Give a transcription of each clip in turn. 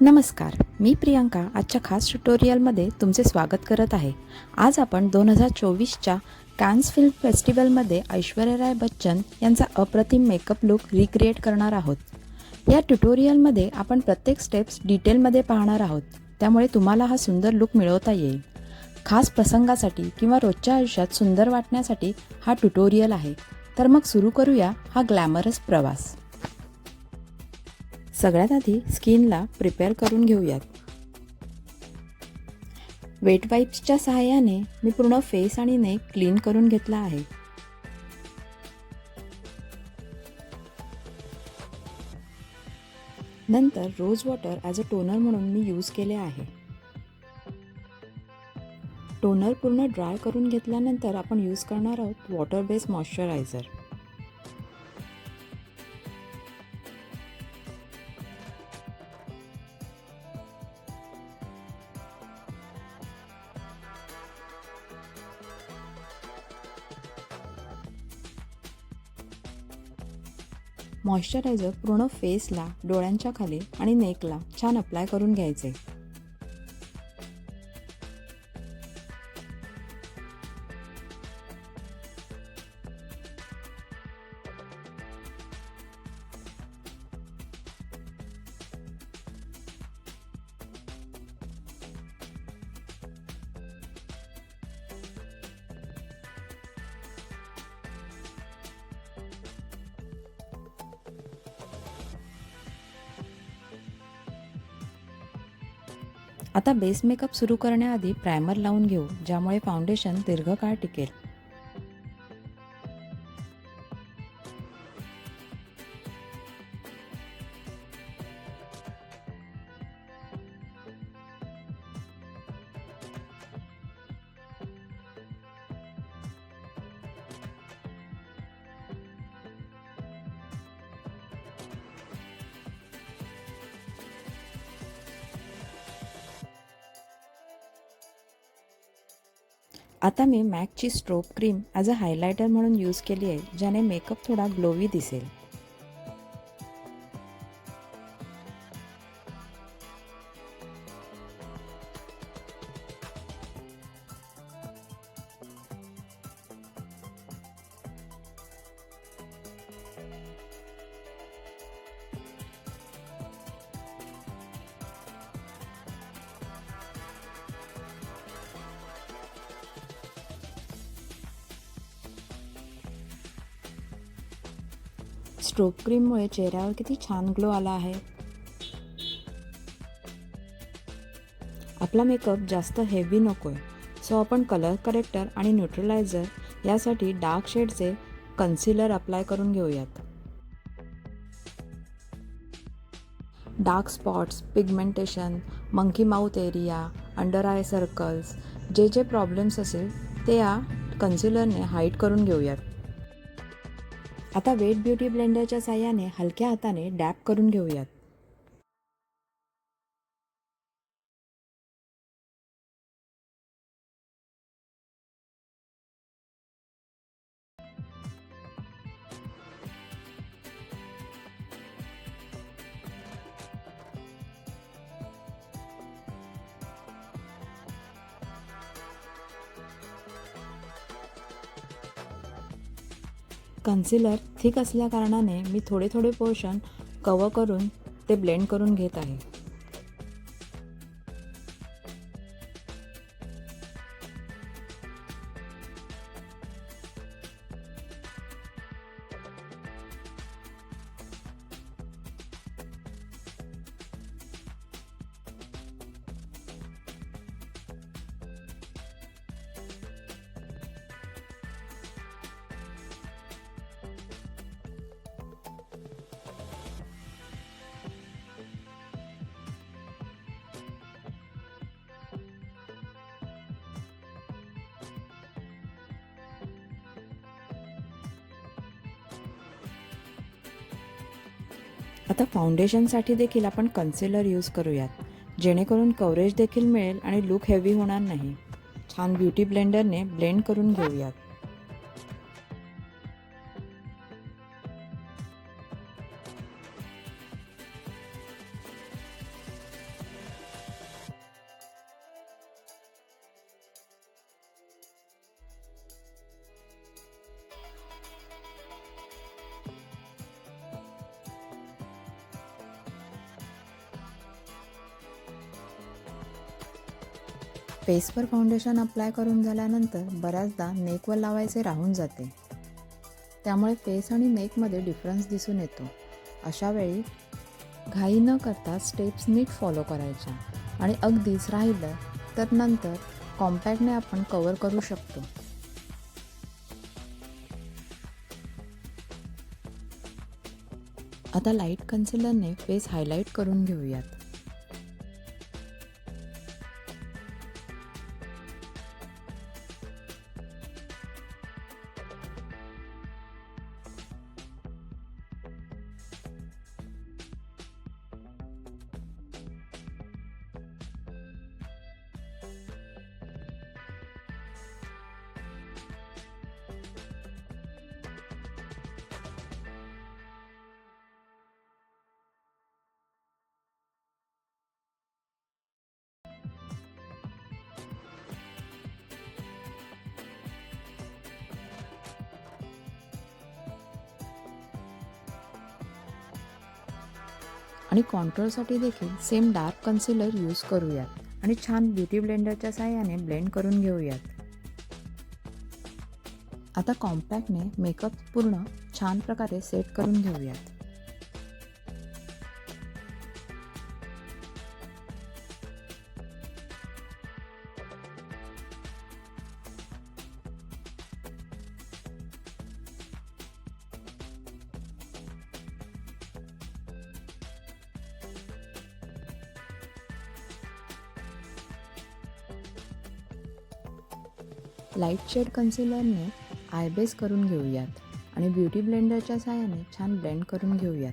नमस्कार मी प्रियांका आजच्या खास ट्युटोरियलमध्ये तुमचे स्वागत करत आहे. आज आपण दोन हजार चोवीसच्या कॅन्स फिल्म फेस्टिवलमध्ये ऐश्वर्या राय बच्चन यांचा अप्रतिम मेकअप लुक रिक्रिएट करणार आहोत. या ट्युटोरियलमध्ये आपण प्रत्येक स्टेप्स डिटेलमध्ये पाहणार आहोत. त्यामुळे तुम्हाला हा सुंदर लुक मिळवता येईल. खास प्रसंगासाठी किंवा रोजच्या आयुष्यात सुंदर वाटण्यासाठी हा ट्युटोरियल आहे. तर मग सुरू करूया हा ग्लॅमरस प्रवास. सगळ्यात आधी स्किनला प्रिपेअर करून घेऊयात. वेट वाईप्सच्या सहाय्याने मी पूर्ण फेस आणि नेक क्लीन करून घेतला आहे. नंतर rose water as a toner म्हणून मी यूज केले आहे. टोनर पूर्ण ड्राय करून घेतल्यानंतर आपण यूज करणार आहोत वॉटर बेस्ड मॉइश्चरायझर. मॉइश्चरायझर पूर्ण फेसला डोळ्यांच्या खाली आणि नेकला छान अप्लाय करून घ्यायचे. आता बेस मेकअप सुरू करण्याआधी प्रायमर लावून घेऊ ज्यामुळे फाउंडेशन दीर्घकाळ टिकेल. आता मी मॅकची strobe cream as a highlighter म्हणून यूज केली आहे ज्याने मेकअप थोडा ग्लोवी दिसेल. स्ट्रोक क्रीममुळे चेहऱ्यावर किती छान ग्लो आला आहे. आपला मेकअप जास्त हेवी नको आहे सो आपण कलर करेक्टर आणि न्यूट्रलायझर यासाठी डार्क शेडचे कन्सिलर अप्लाय करून घेऊयात. Dark spots pigmentation monkey mouth area under eye circles जे जे प्रॉब्लेम्स असेल ते या कन्सिलरने हाईट करून घेऊयात. आता वेट ब्युटी ब्लेंडरच्या साह्याने हलक्या हाताने डॅप करून घेऊयात. कन्सिलर थिक असल्याकारणाने मी थोडे थोडे पोर्शन कवर करून ते ब्लेंड करून घेत आहे. आता फाउंडेशनसाठी देखील आपण कन्सिलर यूज करूयात जेणेकरून कव्हरेज देखील मिळेल आणि लुक हेवी होणार नाही. छान ब्युटी ब्लेंडरने ब्लेंड करून घेऊयात. फेसवर फाउंडेशन अप्लाय करून झाल्यानंतर बऱ्याचदा नेकवर लावायचे राहून जाते. त्यामुळे फेस आणि नेकमध्ये डिफरन्स दिसून येतो. अशावेळी घाई न करता स्टेप्स नीट फॉलो करायच्या आणि अगदीच राहिलं तर नंतर कॉम्पॅक्टने आपण कवर करू शकतो. आता लाइट कन्सिलरने फेस हायलाईट करून घेऊयात. आणि कॉन्ट्रोलसाठी देखील सेम डार्क कन्सिलर यूज करूयात आणि छान ब्युटी ब्लेंडरच्या साह्याने ब्लेंड करून घेऊयात. आता कॉम्पॅक्टने मेकअप पूर्ण छान प्रकारे सेट करून घेऊयात. लाइट शेड कन्सिलरने आयबेस करून घेऊयात आणि ब्युटी ब्लेंडरच्या साहाय्याने छान ब्लेंड करून घेऊयात.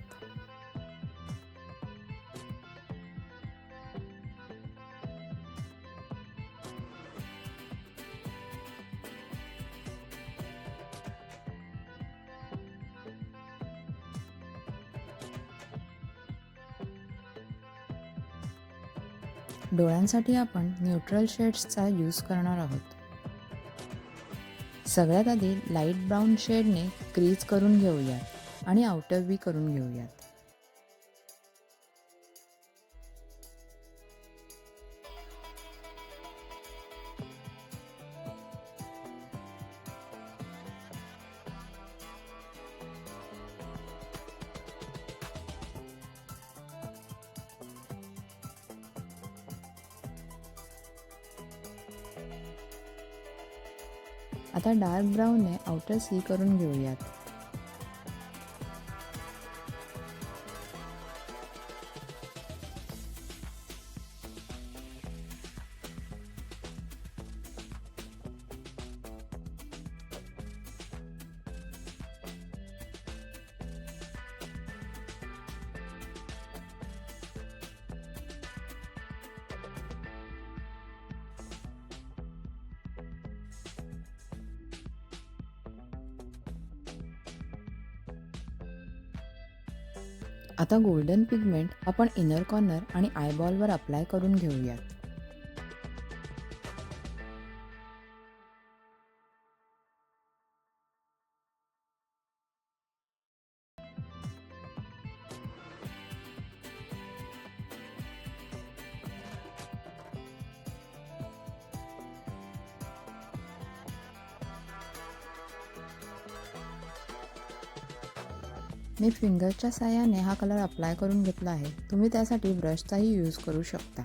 डोळ्यांसाठी आपण न्यूट्रल शेड्सचा यूज करणार आहोत. सगळ्यात आधी लाइट ब्राऊन शेडने क्रीज करून घेऊयात आणि आउटर व्ही करून घेऊयात. आता डार्क ब्राऊनने आउटर सी करून घेऊयात. आता गोल्डन पिगमेंट आपण इनर कॉर्नर आणि आयबॉलवर अप्लाय करून घेऊयात. मी फिंगरच्या साह्याने हा कलर अप्लाय करून घेतला आहे. तुम्ही त्यासाठी ब्रशचाही यूज करू शकता.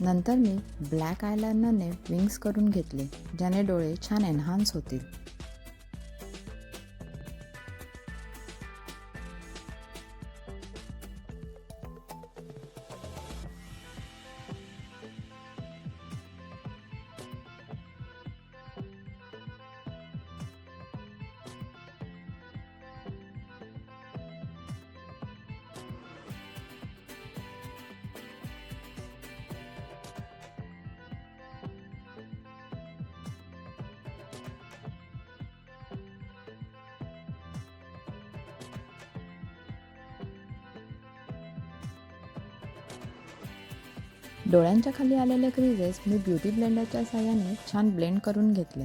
नंतर मी ब्लॅक आयलायनरने विंग्स करून घेतले ज्याने डोळे छान एन्हान्स होतील. डोळ्यांच्या खाली आलेले क्रीजेस मी ब्युटी ब्लेंडरच्या साह्याने छान ब्लेंड करून घेतले.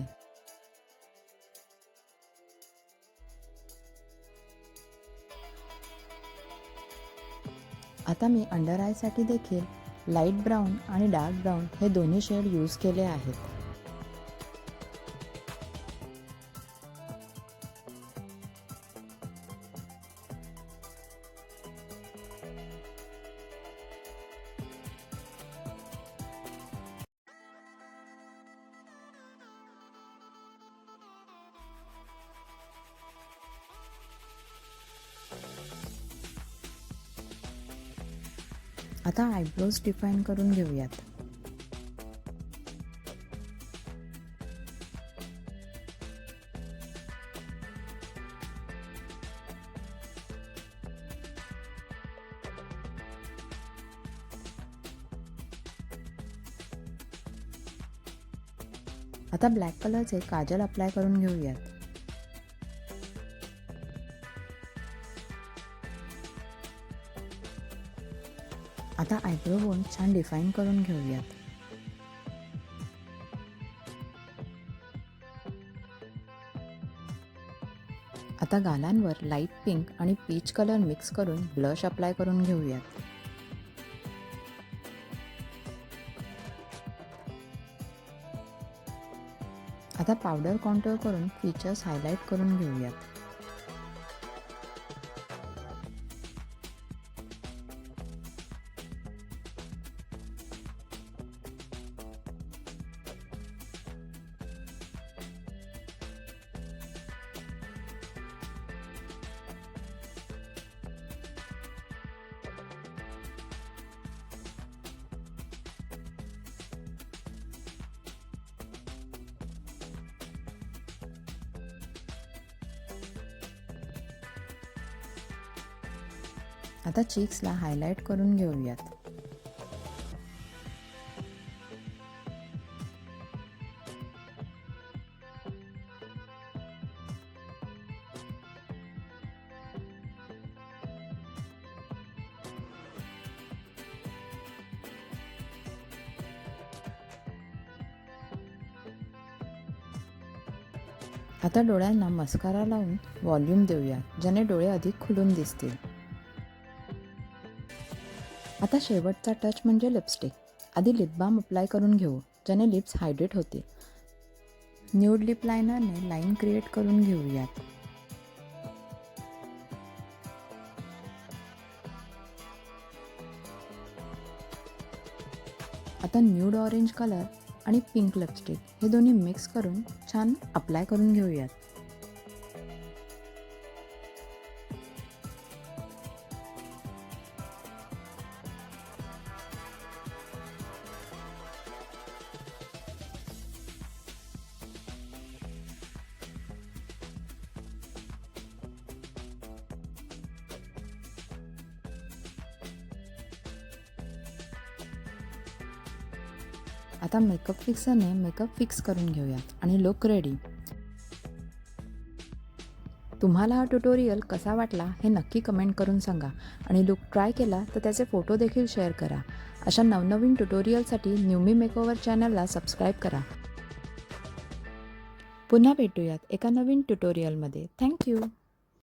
आता मी अंडर आयसाठी देखील लाइट ब्राऊन आणि डार्क ब्राऊन हे दोन्ही शेड यूज केले आहेत. आता आयब्रोज डिफाईन करून घेऊयात. आता ब्लॅक कलरचे काजल अप्लाय करून घेऊयात. आता आयब्रो बोन छान डिफाईन करून घेऊयात. आता गालांवर लाइट पिंक आणि पीच कलर मिक्स करून ब्लश अप्लाय करून घेऊयात. आता पावडर कॉन्ट्रोल करून फीचर्स हायलाईट करून घेऊयात. आता चीक्सला हायलाईट करून घेऊयात. आता डोळ्यांना मस्कारा लावून व्हॉल्यूम देऊया ज्याने डोळे अधिक खुलून दिसतील. आता शेवटचा टच म्हणजे लिपस्टिक आधी लिपबाम अप्लाय करून घेऊ ज्याने लिप्स हायड्रेट होतील. न्यूड लिप लायनरने लाईन क्रिएट करून घेऊयात आता न्यूड ऑरेंज कलर आणि पिंक लिपस्टिक हे दोन्ही मिक्स करून छान अप्लाय करून घेऊयात आता मेकअप फिक्सरने मेकअप फिक्स करून घेऊयात. आणि लुक रेडी तुम्हाला हा ट्युटोरियल कसा वाटला हे नक्की कमेंट करून सांगा. आणि लुक ट्राय केला तर त्याचे फोटो देखील शेअर करा. अशा नवनवीन ट्युटोरियलसाठी न्यूमी मेकओव्हर चॅनलला सबस्क्राईब करा. पुन्हा भेटूयात एका नवीन ट्युटोरियलमध्ये थँक्यू